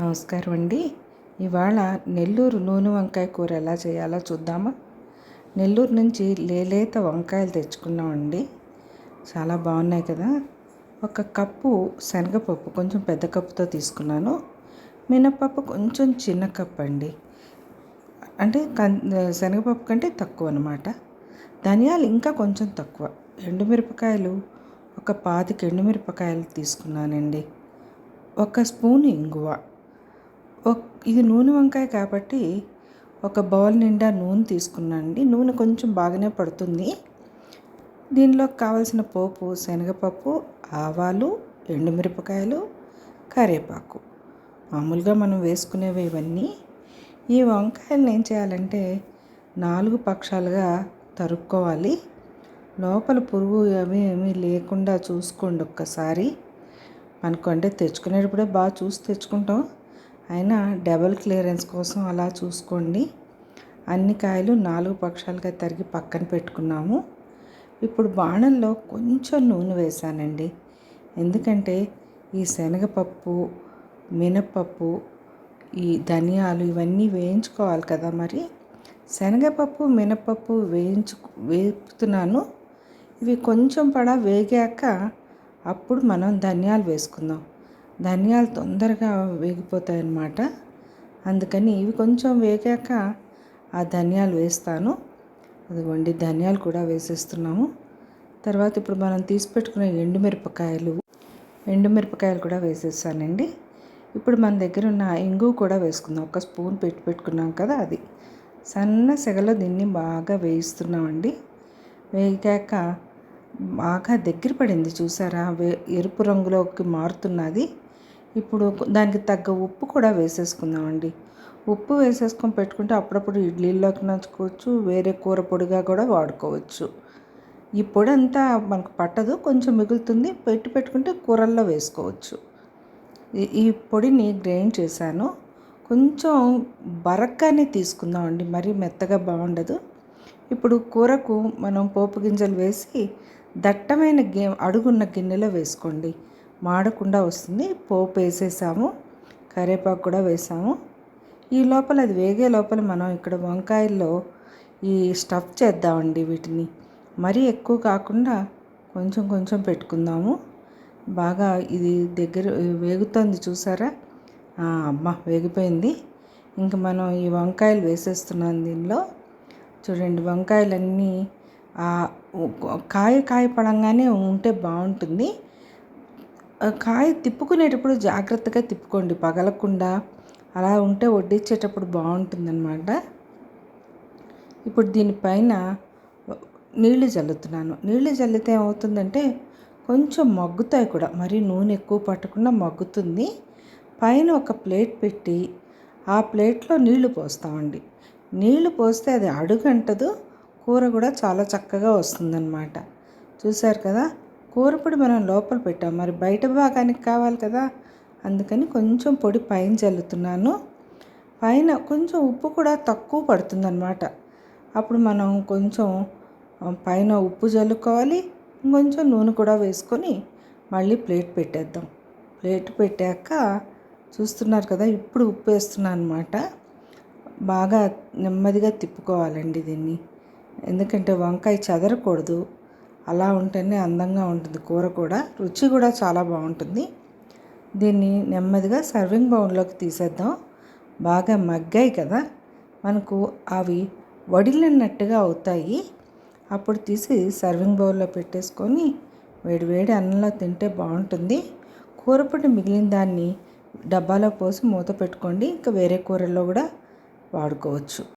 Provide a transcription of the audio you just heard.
నమస్కారం అండి. ఇవాళ నెల్లూరు నూనె వంకాయ కూర ఎలా చేయాలో చూద్దామా? నెల్లూరు నుంచి లేలేత వంకాయలు తెచ్చుకున్నామండి. చాలా బాగున్నాయి కదా. ఒక కప్పు శనగపప్పు కొంచెం పెద్ద కప్పుతో తీసుకున్నాను. మినపప్పు కొంచెం చిన్న కప్ అండి అంటే శనగపప్పు కంటే తక్కువ అనమాట ధనియాలు ఇంకా కొంచెం తక్కువ. ఎండుమిరపకాయలు ఒక పాతిక ఎండుమిరపకాయలు తీసుకున్నానండి. ఒక స్పూన్ ఇంగువ. ఇది నూనె వంకాయ కాబట్టి ఒక బౌల్ నిండా నూనె తీసుకున్నానండి. నూనె కొంచెం బాగానే పడుతుంది. దీనిలో కావలసిన పోపు శనగపప్పు ఆవాలు ఎండుమిరపకాయలు కరివేపాకు. మామూలుగా మనం వేసుకునేవి ఇవన్నీ. ఈ వంకాయలను ఏం చేయాలంటే నాలుగు పక్షాలుగా తరుక్కోవాలి. లోపల పురుగు అవి ఏమీ లేకుండా చూసుకోండి ఒక్కసారి. మనకు అంటే తెచ్చుకునేటప్పుడే బాగా చూసి తెచ్చుకుంటాం. అయినా డబల్ క్లియరెన్స్ కోసం అలా చూసుకోండి. అన్ని కాయలు నాలుగు పక్షాలుగా తరిగి పక్కన పెట్టుకున్నాము. ఇప్పుడు బాణంలో కొంచెం నూనె వేసానండి ఎందుకంటే ఈ శనగపప్పు మినపప్పు ఈ ధనియాలు ఇవన్నీ వేయించుకోవాలి కదా మరి. శనగపప్పు మినపప్పు వేయించు వేపుతున్నాను. ఇవి కొంచెం పడ వేగాక అప్పుడు మనం ధనియాలు వేసుకుందాం. ధనియాలు తొందరగా వేగిపోతాయి అన్నమాట అందుకని ఇవి కొంచెం వేగాక ఆ ధనియాలు వేస్తాను. అదిగోండి ధనియాలు కూడా వేసేస్తున్నాము. తర్వాత ఇప్పుడు మనం తీసి పెట్టుకున్న ఎండుమిరపకాయలు ఎండుమిరపకాయలు కూడా వేసేసానండి ఇప్పుడు మన దగ్గర ఉన్న ఇంగు కూడా వేసుకుందాం. ఒక స్పూన్ పెట్టి పెట్టుకున్నాం కదా అది. సన్న సెగలో దీన్ని బాగా వేయిస్తున్నామండి. వేగాక బాగా దగ్గర పడింది చూసారా? ఎరుపు రంగులోకి మారుతున్నది. ఇప్పుడు దానికి తగ్గ ఉప్పు కూడా వేసేసుకుందామండి. ఉప్పు వేసేసుకొని పెట్టుకుంటే అప్పుడప్పుడు ఇడ్లీలోకి నంచుకోవచ్చు వేరే కూర పొడిగా కూడా వాడుకోవచ్చు. ఈ పొడి అంతా మనకు పట్టదు కొంచెం మిగులుతుంది పెట్టి పెట్టుకుంటే కూరల్లో వేసుకోవచ్చు. ఈ పొడిని గ్రైండ్ చేశాను. కొంచెం బరక్కానే తీసుకుందామండి మరీ మెత్తగా బాగుండదు. ఇప్పుడు కూరకు మనం పోపు గింజలు వేసి దట్టమైన గే అడుగున్న గిన్నెలో వేసుకోండి. మాడకుండా వస్తుంది. పోపు వేసేసాము. కరివేపాకు కూడా వేసాము. ఈ లోపల అది వేగే లోపల మనం ఇక్కడ వంకాయల్లో ఈ స్టఫ్ చేద్దామండి వీటిని. మరీ ఎక్కువ కాకుండా కొంచెం కొంచెం పెట్టుకుందాము. బాగా ఇది దగ్గర వేగుతుంది చూసారా? అమ్మ వేగిపోయింది. ఇంక మనం ఈ వంకాయలు వేసేస్తున్నాం దీనిలో. చూడండి వంకాయలన్నీ కాయ కాయ పడంగానే ఉంటే బాగుంటుంది. కాయ తిప్పుకునేటప్పుడు జాగ్రత్తగా తిప్పుకోండి. పగలకుండా అలా ఉంటే వడ్డించేటప్పుడు బాగుంటుందన్నమాట. ఇప్పుడు దీనిపైన నీళ్ళు చల్లుతున్నాను నీళ్ళు చల్లితే ఏమవుతుందంటే కొంచెం మగ్గుతాయి కూడా. మరి నూనె ఎక్కువ పట్టకుండా మగ్గుతుంది. పైన ఒక ప్లేట్ పెట్టి ఆ ప్లేట్లో నీళ్ళు పోస్తామండి. నీళ్ళు పోస్తే అది అడుగంటదు. కూర కూడా చాలా చక్కగా వస్తుందన్నమాట. చూశారు కదా? కూరపొడి మనం లోపల పెట్టాం. మరి బయట భాగానికి కావాలి కదా? అందుకని కొంచెం పొడి పైన చల్లుతున్నాను. పైన కొంచెం ఉప్పు కూడా తక్కువ పడుతుందన్నమాట. అప్పుడు మనం కొంచెం పైన ఉప్పు చల్లుకోవాలి. ఇంకొంచెం నూనె కూడా వేసుకొని మళ్ళీ ప్లేట్ పెట్టేద్దాం. ప్లేట్ పెట్టాక చూస్తున్నారు కదా ఇప్పుడు ఉప్పు వేస్తున్నాను అనమాట బాగా నెమ్మదిగా తిప్పుకోవాలండి దీన్ని. ఎందుకంటే వంకాయ చెదరకూడదు. అలా ఉంటేనే అందంగా ఉంటుంది. కూర కూడా రుచి కూడా చాలా బాగుంటుంది. దీన్ని నెమ్మదిగా సర్వింగ్ బౌల్లోకి తీసేద్దాం. బాగా మగ్గాయి కదా. మనకు అవి వడిలినట్టుగా అవుతాయి. అప్పుడు తీసి సర్వింగ్ బౌల్లో పెట్టేసుకొని వేడి వేడి అన్నంలో తింటే బాగుంటుంది. కూరపొడి మిగిలిన దాన్ని డబ్బాలో పోసి మూత పెట్టుకోండి. ఇంకా వేరే కూరల్లో కూడా వాడుకోవచ్చు.